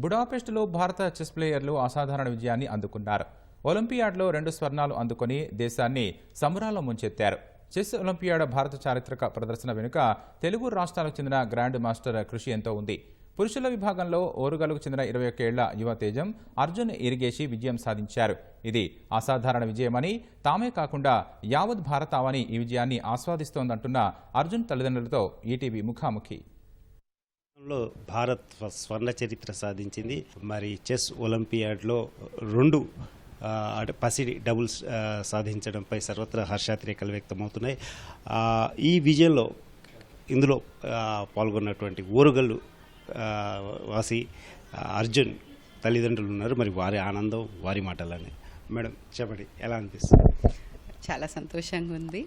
బుడాపెస్ట్లో భారత చెస్ ప్లేయర్లు అసాధారణ విజయాన్ని అందుకున్నారు. ఒలింపియాడ్లో రెండు స్వర్ణాలు అందుకొని దేశాన్ని సంబరాల్లో ముంచెత్తారు. చెస్ ఒలింపియాడ్ భారత చారిత్రక ప్రదర్శన వెనుక తెలుగు రాష్ట్రాలకు చెందిన గ్రాండ్ మాస్టర్ కృషి ఎంతో ఉంది. పురుషుల విభాగంలో ఓరుగలకు చెందిన ఇరవై ఒకేళ్ళ యువ తేజం అర్జున్ ఇరిగేసి విజయం సాధించారు. ఇది అసాధారణ విజయమని తామే కాకుండా యావత్ భారతావని ఈ విజయాన్ని ఆస్వాదిస్తోందంటున్న అర్జున్ తల్లిదండ్రులతో ఈటీవీ ముఖాముఖి. లో భారత్ స్వర్ణ చరిత్ర సాధించింది. మరి చెస్ ఒలింపియాడ్లో రెండు పసిడి డబుల్స్ సాధించడంపై సర్వత్రా హర్షాతిరేకాలు వ్యక్తమవుతున్నాయి. ఈ విజయంలో ఇందులో పాల్గొన్నటువంటి ఓరుగల్లు వాసి అర్జున్ తల్లిదండ్రులు ఉన్నారు. మరి వారి ఆనందం వారి మాటలని మేడం చెప్పండి ఎలా అనిపిస్తుంది? చాలా సంతోషంగా ఉంది.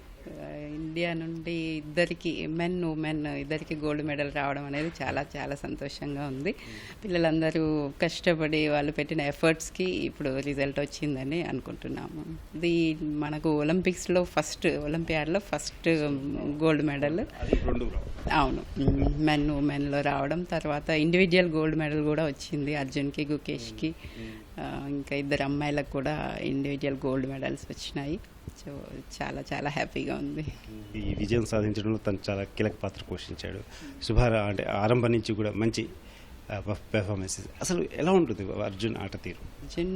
ఇండియా నుండి ఇద్దరికి మెన్ ఉమెన్ ఇద్దరికి గోల్డ్ మెడల్ రావడం అనేది చాలా చాలా సంతోషంగా ఉంది. పిల్లలందరూ కష్టపడి వాళ్ళు పెట్టిన ఎఫర్ట్స్కి ఇప్పుడు రిజల్ట్ వచ్చిందని అనుకుంటున్నాము. ఇది మనకు ఒలింపిక్స్లో ఫస్ట్ ఒలింపియాడ్లో ఫస్ట్ గోల్డ్ మెడల్ అవును. మెన్ ఉమెన్లో రావడం తర్వాత ఇండివిజువల్ గోల్డ్ మెడల్ కూడా వచ్చింది అర్జున్కి గుకేష్కి. ఇంకా ఇద్దరు అమ్మాయిలకు కూడా ఇండివిజువల్ గోల్డ్ మెడల్స్ వచ్చినాయి. సో చాలా చాలా హ్యాపీగా ఉంది. ఈ విజయం సాధించడంలో తను చాలా కీలక పాత్ర పోషించాడు. శుభార అంటే ఆరంభం నుంచి కూడా మంచి పెర్ఫార్మెన్స్ అసలు ఎలా ఉంటుంది అర్జున్ ఆట తీరు? అర్జున్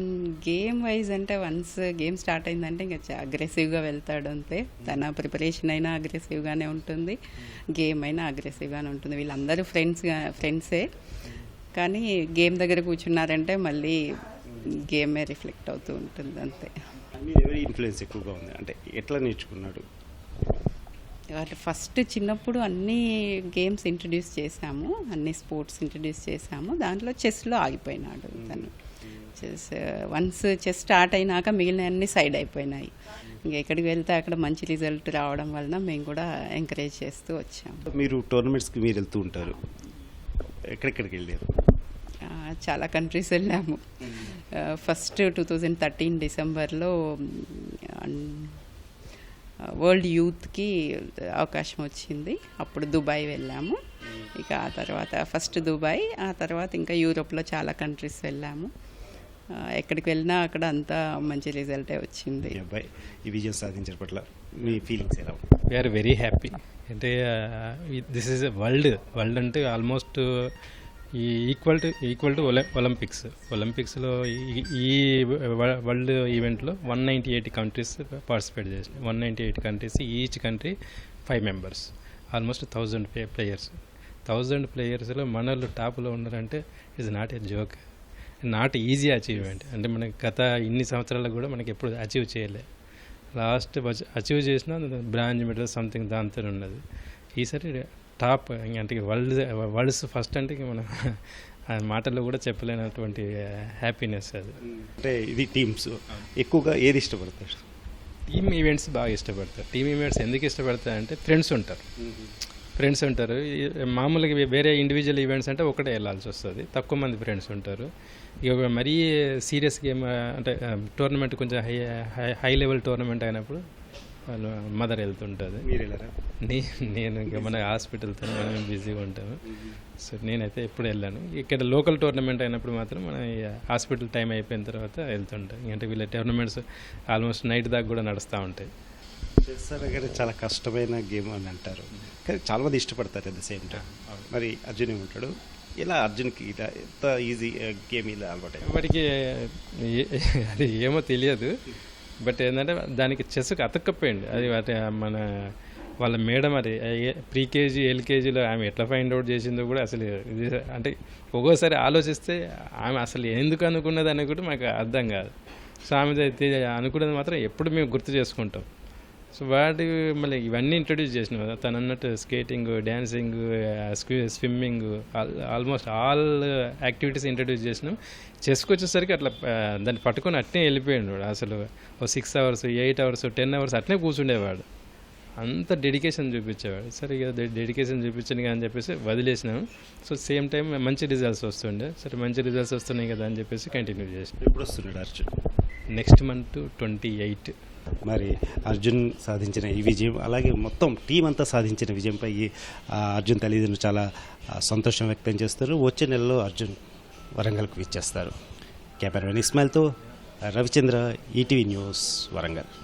గేమ్ వైజ్ అంటే వన్స్ గేమ్ స్టార్ట్ అయిందంటే ఇంకా అగ్రెసివ్గా వెళ్తాడు అంతే. తన ప్రిపరేషన్ అయినా అగ్రెసివ్గానే ఉంటుంది. గేమ్ అయినా అగ్రెసివ్గానే ఉంటుంది. వీళ్ళందరూ ఫ్రెండ్స్గా ఫ్రెండ్సే కానీ గేమ్ దగ్గర కూర్చున్నారంటే మళ్ళీ గేమే రిఫ్లెక్ట్ అవుతూ ఉంటుంది అంతే. ఎవరి ఇన్ఫ్లుయెన్స్ ఎక్కువగా ఉంది? అంటే ఎట్లా నేర్చుకున్నాడు? వాళ్ళు ఫస్ట్ చిన్నప్పుడు అన్ని గేమ్స్ ఇంట్రడ్యూస్ చేశాము. అన్ని స్పోర్ట్స్ ఇంట్రడ్యూస్ చేశాము. దాంట్లో చెస్లో ఆగిపోయినాడు తను. చెస్ వన్స్ చెస్ స్టార్ట్ అయినాక మిగిలిన అన్ని సైడ్ అయిపోయినాయి. ఇంకా ఎక్కడికి వెళ్తే అక్కడ మంచి రిజల్ట్ రావడం వలన మేము కూడా ఎంకరేజ్ చేస్తూ వచ్చాము. మీరు టోర్నమెంట్స్కి మీరు వెళ్తూ ఉంటారు. ఎక్కడెక్కడికి వెళ్ళారు? చాలా కంట్రీస్ వెళ్ళాము. ఫస్ట్ టూ థౌజండ్ థర్టీన్ డిసెంబర్లో వరల్డ్ యూత్కి అవకాశం వచ్చింది. అప్పుడు దుబాయ్ వెళ్ళాము. ఇక ఆ తర్వాత ఫస్ట్ దుబాయ్ ఆ తర్వాత ఇంకా యూరోప్లో చాలా కంట్రీస్ వెళ్ళాము. ఆ, ఎక్కడికి వెళ్ళినా అక్కడ అంతా మంచి రిజల్టే వచ్చింది. ఈ అబ్బాయి ఈ విజయం సాధించిన పట్ల మీ ఫీలింగ్స్ ఎలా? వీఆర్ వెరీ హ్యాపీ అంటే దిస్ ఈజ్ వరల్డ్ వరల్డ్ అంటే ఆల్మోస్ట్ ఈ equal to equal to Olympics ఒలింపిక్స్లో ఈ- వరల్డ్ ఈవెంట్లో one ninety eight countries participate చేసినాయి. One ninety eight countries each country five members almost thousand players thousand ప్లేయర్స్లో మనోళ్ళు టాప్లో ఉన్నారంటే it's not a joke not easy achievement అంటే మనకి గత ఇన్ని సంవత్సరాలకు కూడా మనకి ఎప్పుడు అచీవ్ చేయలే. లాస్ట్ అచీవ్ చేసిన బ్రాంజ్ మెడల్ సంథింగ్ దాంతో ఉన్నది. ఈసారి టాప్ అంటే వరల్డ్ వరల్డ్స్ ఫస్ట్ అంటే మనం ఆ మాటల్లో కూడా చెప్పలేనటువంటి హ్యాపీనెస్ అది. అంటే ఇది టీమ్స్. ఎక్కువగా ఏది ఇష్టపడతాడు టీమ్ ఈవెంట్స్ బాగా ఇష్టపడతారు టీమ్ ఈవెంట్స్ ఎందుకు ఇష్టపడతారు అంటే ఫ్రెండ్స్ ఉంటారు. ఫ్రెండ్స్ ఉంటారు. మామూలుగా వేరే ఇండివిజువల్ ఈవెంట్స్ అంటే ఒకటే వెళ్ళాల్సి వస్తుంది. తక్కువ మంది ఫ్రెండ్స్ ఉంటారు. ఇక మరీ సీరియస్ గేమ్ అంటే టోర్నమెంట్ కొంచెం హై హై లెవెల్ టోర్నమెంట్ అయినప్పుడు వాళ్ళు మదర్ వెళ్తుంటుంది. నేను ఇంకా మన హాస్పిటల్తో మనం బిజీగా ఉంటాము సో నేనైతే ఎప్పుడు వెళ్ళాను. ఇక్కడ లోకల్ టోర్నమెంట్ అయినప్పుడు మాత్రం మనం హాస్పిటల్ టైం అయిపోయిన తర్వాత వెళ్తుంటాం. అంటే వీళ్ళ టోర్నమెంట్స్ ఆల్మోస్ట్ నైట్ దాకా కూడా నడుస్తూ ఉంటాయి. చెస్ అనగానే చాలా కష్టమైన గేమ్ అని అంటారు. కానీ చాలా మంది ఇష్టపడతారు అట్ ద సేమ్ టైం మరి అర్జున్ ఏమంటాడు ఇలా అర్జున్కి ఇలా ఎంత ఈజీ గేమ్ ఇలా అలవాటు ఎవరికి ఏ- అది ఏమో తెలియదు. బట్ ఏంటంటే దానికి చెస్కి అతక్కపోయింది. అది వాటి మన వాళ్ళ మేడం అది ప్రీకేజీ ఎల్కేజీలో ఆమె ఎట్లా ఫైండ్ అవుట్ చేసిందో కూడా అసలు ఇది అంటే ఒక్కోసారి ఆలోచిస్తే ఆమె అసలు ఎందుకు అనుకున్నది అని కూడా మాకు అర్థం కాదు. సో ఆమె అయితే అనుకున్నది మాత్రం ఎప్పుడు మేము గుర్తు చేసుకుంటాం. సో వాటి మళ్ళీ ఇవన్నీ ఇంట్రడ్యూస్ చేసిన కదా. తను అన్నట్టు skating dancing swimming almost all activities introduce చేసినాం. చెస్కి వచ్చేసరికి అట్లా దాన్ని పట్టుకొని అట్నే వెళ్ళిపోయాడు అసలు ఓ six hours eight hours ten hours అట్నే కూర్చుండేవాడు. అంత డెడికేషన్ చూపించేవాడు. సరే ఇక డెడికేషన్ చూపించను అని చెప్పేసి వదిలేసినాం. సో సేమ్ టైం మంచి రిజల్ట్స్ వస్తుండే. సరే మంచి రిజల్ట్స్ వస్తున్నాయి కదా అని చెప్పేసి కంటిన్యూ చేసినాం. ఎప్పుడు వస్తున్నాడు Arjun? Next month twenty eight. మరి అర్జున్ సాధించిన ఈ విజయం అలాగే మొత్తం టీం అంతా సాధించిన విజయంపై అర్జున్ తల్లిదండ్రులు చాలా సంతోషం వ్యక్తం చేస్తారు. వచ్చే నెలలో అర్జున్ వరంగల్కు విచ్చేస్తారు. కెమెరామెన్ ఇస్మాయిల్తో రవిచంద్ర ఈటీవీ న్యూస్ వరంగల్.